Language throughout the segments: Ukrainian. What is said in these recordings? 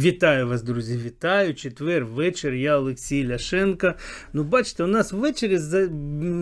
Вітаю вас, друзі! Вітаю! Четвер вечір. Я Олексій Ляшенко. Ну, бачите, у нас ввечері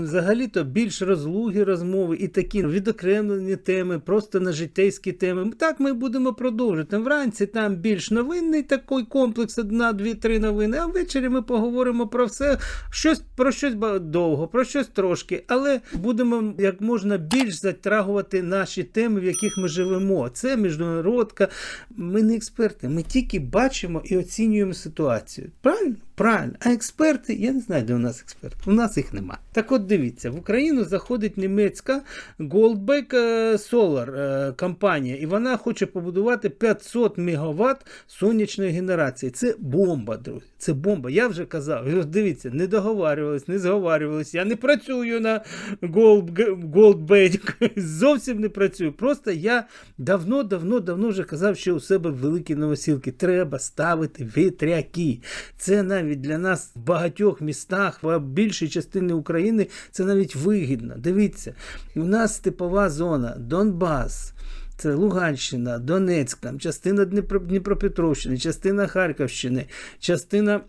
взагалі-то більш розлуги розмови і такі відокремлені теми, просто на життєйські теми. Так ми будемо продовжувати. Вранці там більш новинний такий комплекс, одна, дві, три новини. А ввечері ми поговоримо про все, щось про щось довго, про щось трошки, але будемо як можна більш затрагувати наші теми, в яких ми живемо. Це міжнародка. Ми не експерти, ми тільки бачимо і оцінюємо ситуацію. Правильно? Правильно. А експерти, я не знаю, де у нас експерти. У нас їх нема. Так от дивіться, в Україну заходить німецька Goldbeck е, Solar е, компанія, і вона хоче побудувати 500 МВт сонячної генерації. Це бомба, друзі. Це бомба. Я вже казав. Дивіться, не договарювались, не зговарювались. Я не працюю на Gold, Goldbeck. Зовсім не працюю. Просто я давно, давно, давно вже казав, що у себе в великій новосілки треба ставити вітряки. Це навіть для нас в багатьох містах, в більшій частині України, це навіть вигідно. Дивіться, у нас типова зона, Донбас. Це Луганщина, Донецьк, там, частина Дніпро, Дніпропетровщини, частина Харківщини, частина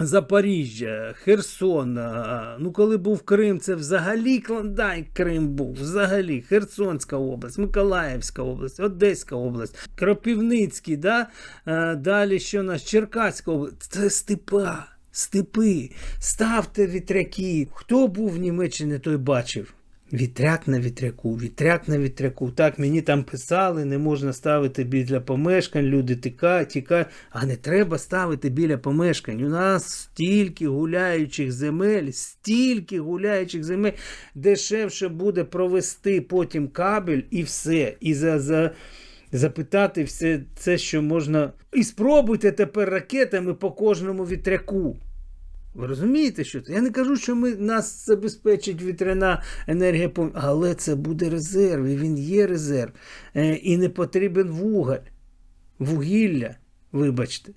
Запоріжжя, Херсон. Ну, коли був Крим, це взагалі клондайк Крим був. Взагалі Херсонська область, Миколаївська область, Одеська область, Кропівницький, да? далі що нас Черкаська область. Це степа, степи. Ставте вітряки. Хто був в Німеччині, той бачив. Вітряк на вітряку, вітряк на вітряку. Так, мені там писали, не можна ставити біля помешкань, люди тікають, тікають. А не треба ставити біля помешкань. У нас стільки гуляючих земель, стільки гуляючих земель, дешевше буде провести потім кабель і все. І за. за Запитати все це, що можна. І спробуйте тепер ракетами по кожному вітряку. Ви розумієте, що це? Я не кажу, що ми, нас забезпечить вітряна енергія, але це буде резерв, і він є резерв. Е, і не потрібен вуголь, вугілля, вибачте.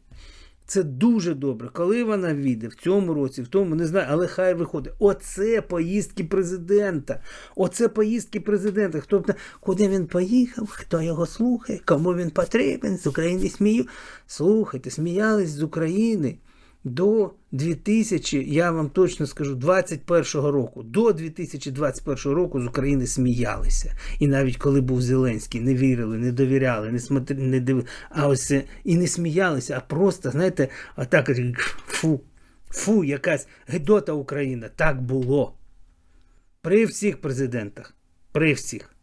Це дуже добре. Коли вона війде в цьому році, в тому не знаю, але хай виходить. Оце поїздки президента. Оце поїздки президента. Б куди він поїхав, хто його слухає, кому він потрібен, з України смію. Слухайте, сміялись з України до 2000, я вам точно скажу, 21 року. До 2021 року з України сміялися. І навіть коли був Зеленський, не вірили, не довіряли, не смотри, не див... а ось і не сміялися, а просто, знаєте, отак от, фу, фу, якась гидота Україна. Так було. При всіх президентах. При всіх.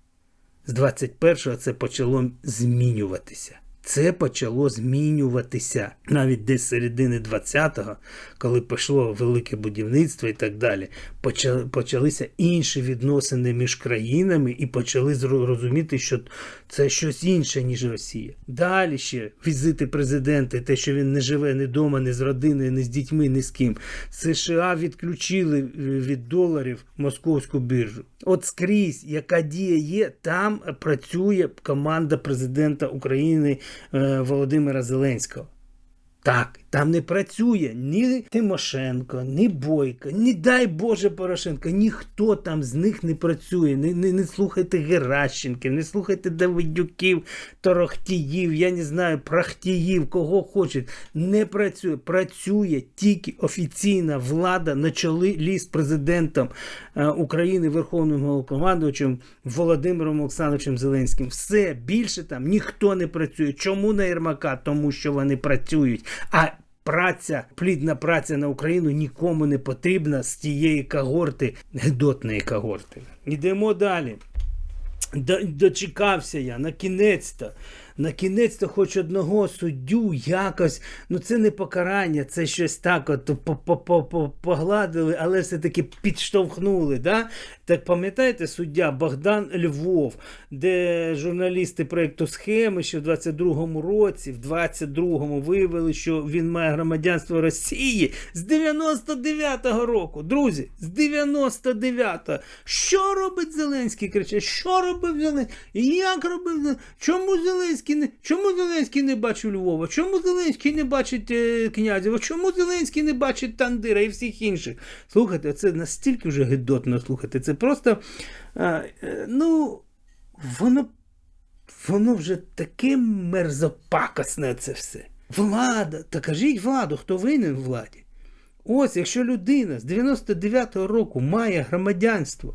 З 21-го це почало змінюватися. Це почало змінюватися навіть десь середини 20-го, коли пішло велике будівництво і так далі. Почали, почалися інші відносини між країнами і почали зро- розуміти, що це щось інше, ніж Росія. Далі ще візити президента, те, що він не живе ні вдома, ні з родиною, ні з дітьми, ні з ким. США відключили е, від доларів московську біржу. От скрізь, яка дія є, там працює команда президента України е, Володимира Зеленського. Так, там не працює ні Тимошенко, ні Бойко, ні дай Боже Порошенко, ніхто там з них не працює. Не, не, не слухайте Геращенків, не слухайте Давидюків, Торохтіїв, я не знаю, Прахтіїв, кого хочуть. Не працює. Працює тільки офіційна влада на чолі з президентом е, України, Верховним головнокомандувачем Володимиром Олександровичем Зеленським. Все більше там ніхто не працює. Чому на Єрмака? Тому що вони працюють. А праця, плідна праця на Україну нікому не потрібна з тієї когорти, гедотної когорти. Йдемо далі. Дочекався я на кінець-то. На кінець-то хоч одного суддю якось, ну це не покарання, це щось так от по- по- по- по- погладили, але все-таки підштовхнули. Да? Так пам'ятаєте, суддя Богдан Львов, де журналісти проєкту схеми ще в 22-му році, в 22-му виявили, що він має громадянство Росії з 99-го року. Друзі, з 99-го. Що робить Зеленський? криче? Що робив Зеленський? Як робив Зеленський? Чому Зеленський не чому Зеленський не бачив Львова? Чому Зеленський не бачить е, Князєва? Чому Зеленський не бачить Тандира і всіх інших? Слухайте, це настільки вже гидотно слухати. Це просто е, е, ну воно, воно вже таке мерзопакосне це все. Влада, та кажіть владу, хто винен владі. Ось, якщо людина з 99-го року має громадянство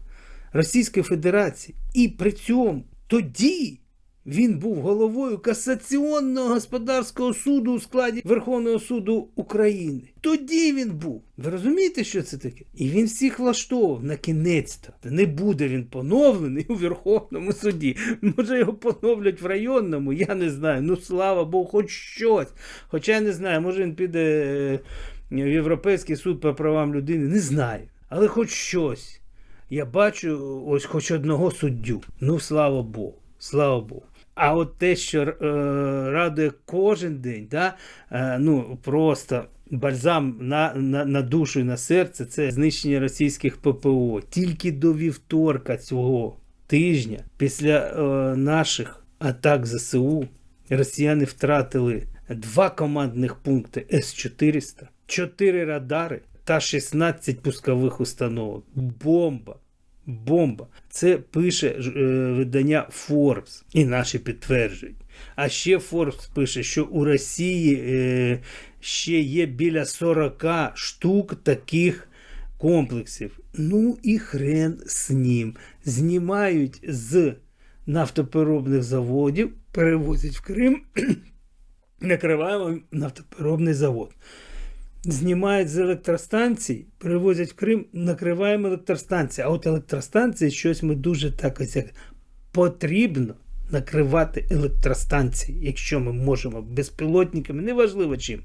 Російської Федерації, і при цьому тоді він був головою касаційного господарського суду у складі Верховного суду України. Тоді він був. Ви розумієте, що це таке? І він всіх влаштовував на кінець-то. Не буде він поновлений у Верховному суді. Може його поновлять в районному, я не знаю. Ну слава Богу, хоч щось. Хоча я не знаю, може він піде е, в Європейський суд по правам людини. Не знаю. Але хоч щось. Я бачу ось хоч одного суддю. Ну, слава Богу. Слава Богу. А от те, що е, радує кожен день, да, е, ну просто бальзам на, на, на душу і на серце це знищення російських ППО. Тільки до вівторка цього тижня, після е, наших атак ЗСУ, росіяни втратили два командних пункти С-400, 4 радари та 16 пускових установок. Бомба! Бомба. Це пише е, видання Forbes і наші підтверджують. А ще Forbes пише, що у Росії е, ще є біля 40 штук таких комплексів. Ну і хрен з ним. Знімають з нафтопереробних заводів, перевозять в Крим, накриваємо нафтопереробний завод. Знімають з електростанцій, перевозять в Крим, накриваємо електростанції. А от електростанції щось ми дуже так ось як потрібно накривати електростанції, якщо ми можемо безпілотниками, неважливо чим.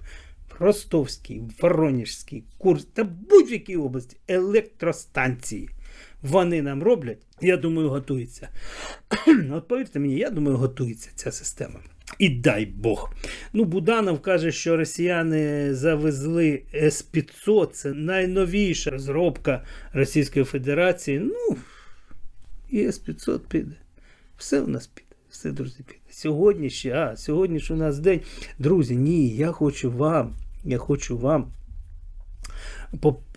В Ростовській, Воронежській, Курс та будь-якій області електростанції. Вони нам роблять, я думаю, готується. От повірте мені, я думаю, готується ця система. І дай Бог. Ну, Буданов каже, що росіяни завезли С-500, це найновіша розробка Російської Федерації. Ну, і С-500 піде. Все у нас піде. Все, друзі, піде. Сьогодні ще, а, сьогодні ж у нас день. Друзі, ні, я хочу вам, я хочу вам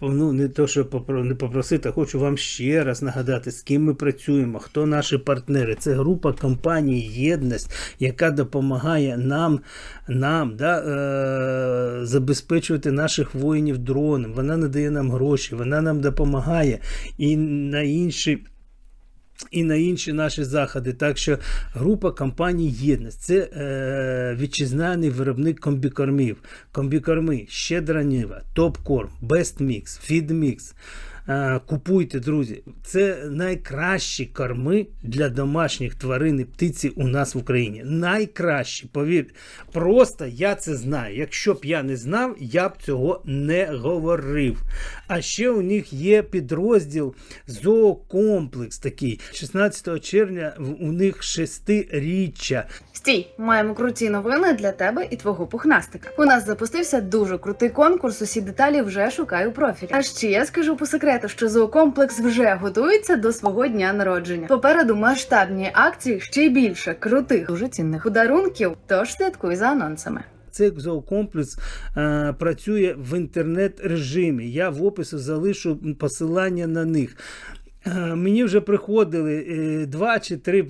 ну, не то, що не попросити, а хочу вам ще раз нагадати, з ким ми працюємо, хто наші партнери. Це група компаній Єдність, яка допомагає нам нам да, е, забезпечувати наших воїнів дроном. Вона надає нам гроші, вона нам допомагає і на інші і на інші наші заходи. Так що група компаній Єдність це е, вітчизняний виробник комбікормів. Комбікорми, щедра ніва, топкорм, бестмікс, фідмікс. Е, купуйте, друзі. Це найкращі корми для домашніх тварин і птиці у нас в Україні. Найкращі, повірте. Просто я це знаю. Якщо б я не знав, я б цього не говорив. А ще у них є підрозділ зоокомплекс такий. 16 червня у них шестиріччя. Стій, маємо круті новини для тебе і твого пухнастика. У нас запустився дуже крутий конкурс. Усі деталі вже шукаю профілі. А ще я скажу по секрету, що зоокомплекс вже готується до свого дня народження. Попереду масштабні акції ще й більше крутих, дуже цінних подарунків. Тож слідкуй за анонсами. Цей зоокомплекс е, працює в інтернет режимі. Я в описі залишу посилання на них. Е, мені вже приходили е, два чи три е,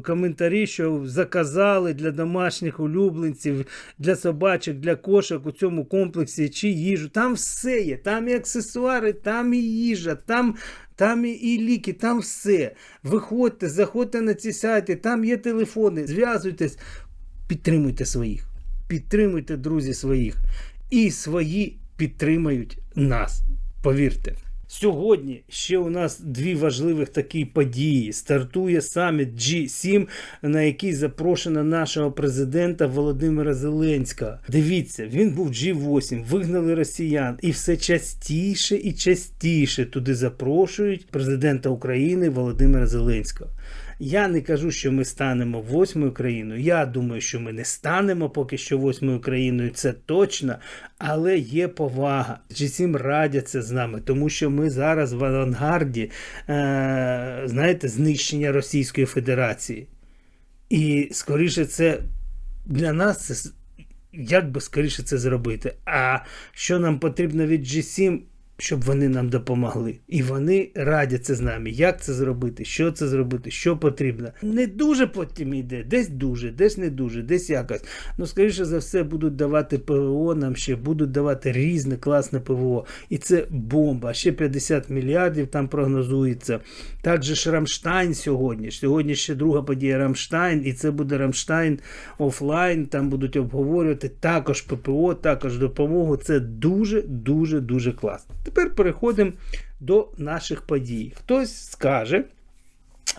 коментарі, що заказали для домашніх улюбленців, для собачок, для кошок у цьому комплексі чи їжу. Там все є, там і аксесуари, там і їжа, там там і ліки, там все. Виходьте, заходьте на ці сайти, там є телефони, зв'язуйтесь, підтримуйте своїх, підтримуйте друзі своїх. І свої підтримають нас. Повірте. Сьогодні ще у нас дві важливих такі події. Стартує саміт G7, на який запрошено нашого президента Володимира Зеленського. Дивіться, він був G8, вигнали росіян, і все частіше і частіше туди запрошують президента України Володимира Зеленського. Я не кажу, що ми станемо восьмою країною. Я думаю, що ми не станемо поки що восьмою країною, це точно. Але є повага. G7 радяться з нами, тому що ми зараз в авангарді, е, знаєте, знищення Російської Федерації. І скоріше це для нас це як би скоріше це зробити. А що нам потрібно від G7? Щоб вони нам допомогли. І вони радяться з нами, як це зробити, що це зробити, що потрібно. Не дуже потім йде, десь дуже, десь не дуже, десь якось. Ну, скоріше за все, будуть давати ПВО нам ще, будуть давати різне класне ПВО. І це бомба. Ще 50 мільярдів там прогнозується. Так же ж Рамштайн сьогодні. Сьогодні ще друга подія Рамштайн, і це буде Рамштайн офлайн. Там будуть обговорювати також ППО, також допомогу. Це дуже, дуже, дуже класно. Тепер переходимо до наших подій. Хтось скаже,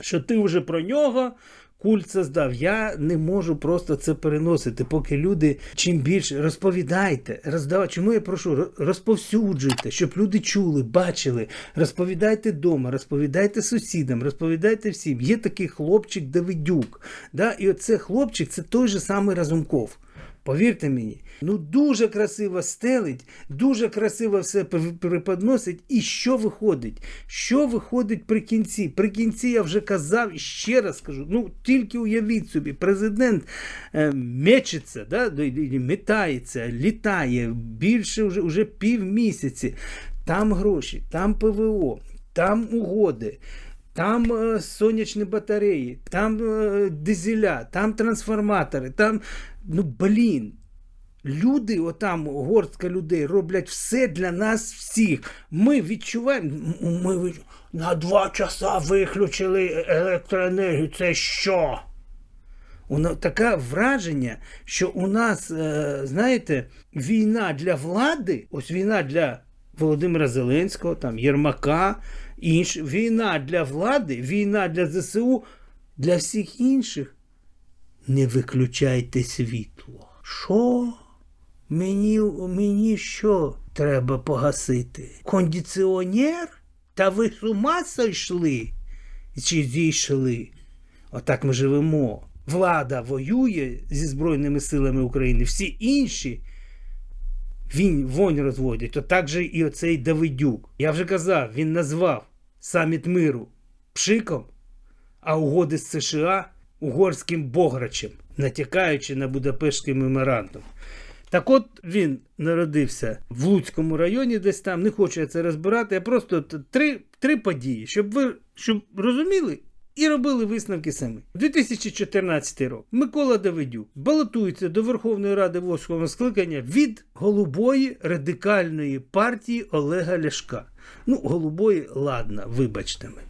що ти вже про нього. Культ создав. Я не можу просто це переносити, поки люди чим більше розповідайте, роздавайте. Чому я прошу? Розповсюджуйте, щоб люди чули, бачили. Розповідайте вдома, розповідайте сусідам, розповідайте всім. Є такий хлопчик Давидюк. Да? І оце хлопчик це той же самий Разумков. Повірте мені, ну дуже красиво стелить, дуже красиво все преподносить. І що виходить? Що виходить при кінці? При кінці я вже казав і ще раз кажу: ну тільки уявіть собі, президент е, мечеться, да, д- метається, літає більше вже, вже півмісяці. Там гроші, там ПВО, там угоди. Там е, сонячні батареї, там е, дизеля, там трансформатори, там, ну блін. Люди, отам горстка людей, роблять все для нас всіх. Ми відчуваємо, ми відчуваємо, на два часа виключили електроенергію. Це що? Воно таке враження, що у нас, е, знаєте, війна для влади, ось війна для Володимира Зеленського, там, Єрмака, інш, війна для влади, війна для ЗСУ, для всіх інших. Не виключайте світло. Що? Мені, мені що треба погасити? Кондиціонер? Та ви з ума сойшли? Чи зійшли? Отак ми живемо. Влада воює зі Збройними силами України, всі інші він вонь розводять. Отак же і оцей Давидюк. Я вже казав, він назвав саміт миру пшиком, а угоди з США угорським бограчем, натякаючи на Будапештський меморандум. Так от він народився в Луцькому районі, десь там, не хочу я це розбирати, я просто три, три події, щоб ви щоб розуміли і робили висновки самі. 2014 рік Микола Давидюк балотується до Верховної Ради восьмого скликання від голубої радикальної партії Олега Ляшка. Ну, голубої, ладно, вибачте мене.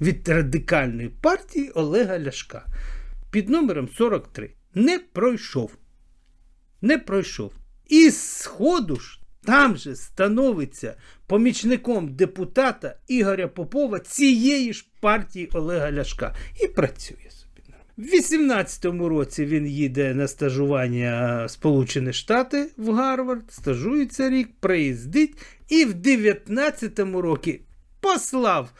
Від радикальної партії Олега Ляшка під номером 43 не пройшов не пройшов. І сходу ж там же становиться помічником депутата Ігоря Попова цієї ж партії Олега Ляшка і працює собі. В 18-му році він їде на стажування Сполучені Штати в Гарвард, стажується рік, приїздить, і в 19-му році послав,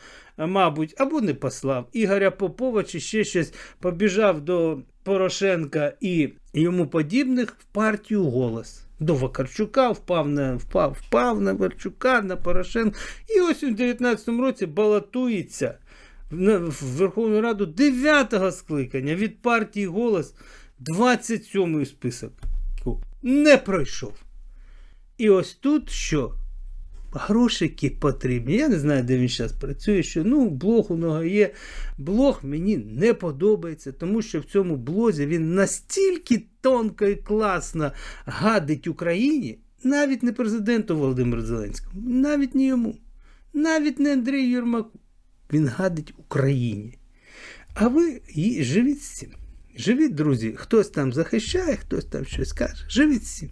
мабуть, або не послав Ігоря Попова чи ще щось побіжав до Порошенка і йому подібних в партію голос. До Вакарчука впав на впав, впав на Вакарчука, на Порошенка. І ось у 19-му році балотується в Верховну Раду 9-го скликання від партії голос 27-й список. Не пройшов. І ось тут що? Грошики потрібні. Я не знаю, де він зараз працює. Що ну, блог у нього є. Блог мені не подобається, тому що в цьому блозі він настільки тонко і класно гадить Україні, навіть не президенту Володимиру Зеленському, навіть не йому, навіть не Андрію Єрмаку. Він гадить Україні. А ви живіть з цим. Живіть, друзі, хтось там захищає, хтось там щось каже. Живіть цим.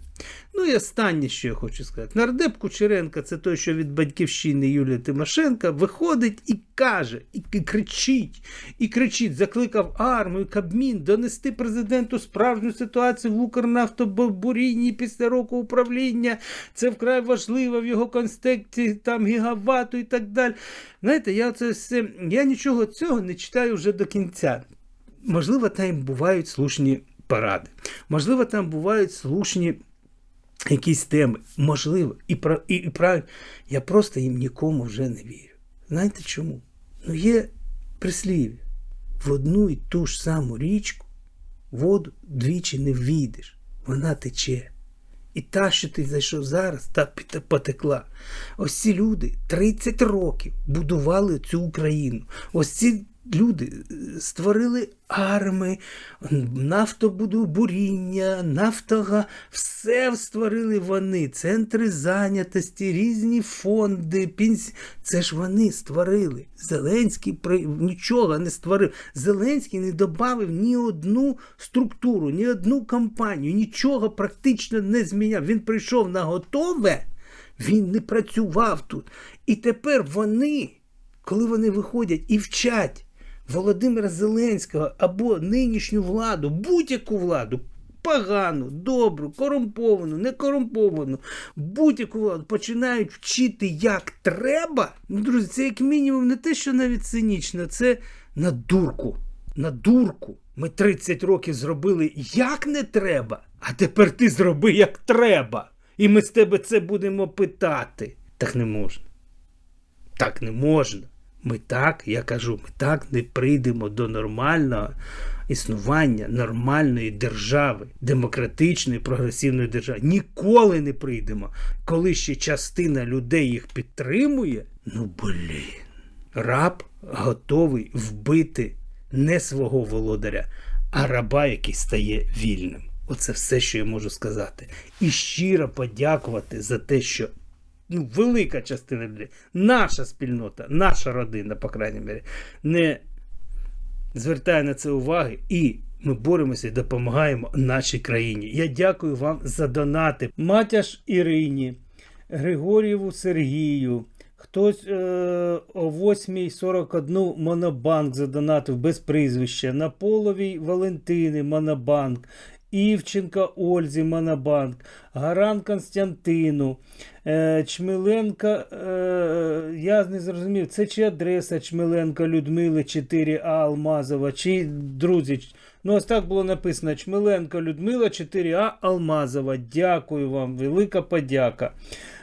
Ну і останнє, що я хочу сказати. Нардеп Кучеренка, це той, що від батьківщини Юлії Тимошенка, виходить і каже, і кричить, і кричить, закликав армію, Кабмін донести президенту справжню ситуацію в Укрнафтобурінні після року управління. Це вкрай важливо в його контексті, там гігавату і так далі. Знаєте, я це все, я нічого цього не читаю вже до кінця. Можливо, там бувають слушні поради. Можливо, там бувають слушні якісь теми. Можливо, і, про, і, і правильно. Я просто їм нікому вже не вірю. Знаєте чому? Ну, є прислів'я. В одну і ту ж саму річку воду двічі не ввійдеш. Вона тече. І та, що ти зайшов зараз, та потекла. Ось ці люди 30 років будували цю Україну. Ось ці люди е, створили арми, нафтобудобуріння, нафтога, все створили вони. Центри зайнятості, різні фонди, пенсі... Це ж вони створили. Зеленський при... нічого не створив. Зеленський не додав ні одну структуру, ні одну компанію, нічого практично не зміняв. Він прийшов на готове, він не працював тут. І тепер вони, коли вони виходять і вчать Володимира Зеленського або нинішню владу, будь-яку владу, погану, добру, корумповану, некорумповану, будь-яку владу починають вчити як треба. Ну, друзі, це як мінімум не те, що навіть цинічно, це на дурку. На дурку. Ми 30 років зробили як не треба, а тепер ти зроби як треба. І ми з тебе це будемо питати. Так не можна. Так не можна. Ми так, я кажу, ми так не прийдемо до нормального існування нормальної держави, демократичної, прогресивної держави. Ніколи не прийдемо. Коли ще частина людей їх підтримує, ну блін. Раб готовий вбити не свого володаря, а раба, який стає вільним. Оце все, що я можу сказати. І щиро подякувати за те, що ну, велика частина людей, наша спільнота, наша родина, по крайній мірі, не звертає на це уваги і. Ми боремося і допомагаємо нашій країні. Я дякую вам за донати. Матяш Ірині, Григорієву Сергію. Хтось е, о 8.41 Монобанк задонатив без прізвища. Наполовій Валентини Монобанк. Івченка Ользі Монобанк, Гаран Константину, е, Чмеленка, е, я не зрозумів, це чи адреса Чмеленка Людмили 4А Алмазова, чи друзі. Ну, ось так було написано: Чмеленка Людмила 4А Алмазова. Дякую вам, велика подяка.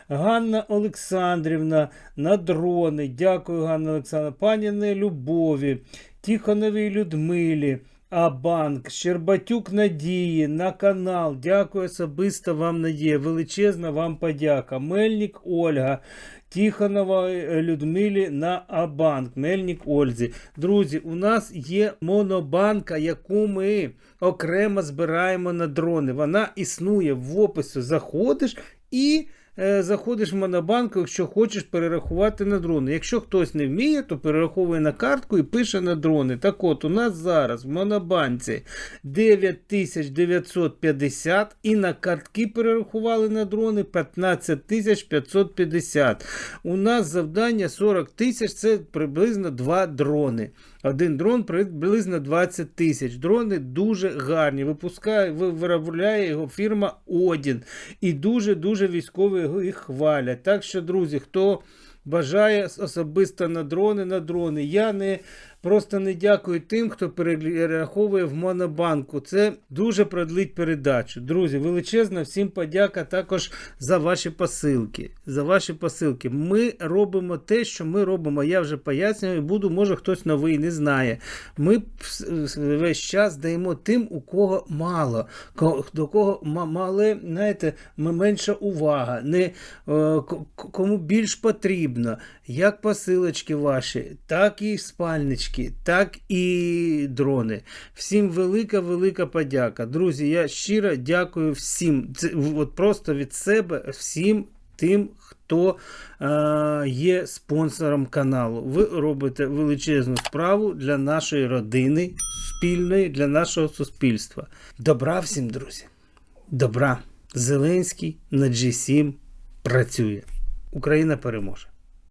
Ганна Олександрівна на дрони. Дякую, Ганна Олександрівна. Пані Любові, Тихоновій Людмилі. А банк, Щербатюк Надії на канал. Дякую особисто вам, Надія. Величезна вам подяка. Мельник Ольга. Тихонова е, Людмилі на Абанк. Мельник Ользі. Друзі, у нас є монобанка, яку ми окремо збираємо на дрони. Вона існує в описі. Заходиш і. Е, Заходиш в монобанку, якщо хочеш перерахувати на дрони. Якщо хтось не вміє, то перераховує на картку і пише на дрони. Так от, у нас зараз в монобанці 9950 і на картки перерахували на дрони 15550. У нас завдання 40 тисяч це приблизно 2 дрони. Один дрон приблизно 20 тисяч. Дрони дуже гарні. Випускає, виробляє його фірма Одін. І дуже-дуже військові їх хвалять. Так що, друзі, хто бажає особисто на дрони, на дрони. Я не просто не дякую тим, хто перераховує в монобанку. Це дуже продлить передачу. Друзі, величезна всім подяка також за ваші посилки. За ваші посилки. Ми робимо те, що ми робимо. Я вже пояснюю, буду, може хтось новий не знає. Ми весь час даємо тим, у кого мало, до кого ма- мале, знаєте, менша увага, не, е, кому більш потрібно, як посилочки ваші, так і спальнички, так і дрони. Всім велика, велика подяка. Друзі, я щиро дякую всім. Це от просто від себе всім тим, хто е, є спонсором каналу. Ви робите величезну справу для нашої родини спільної, для нашого суспільства. Добра всім, друзі. Добра. Зеленський на G7 працює. Україна переможе.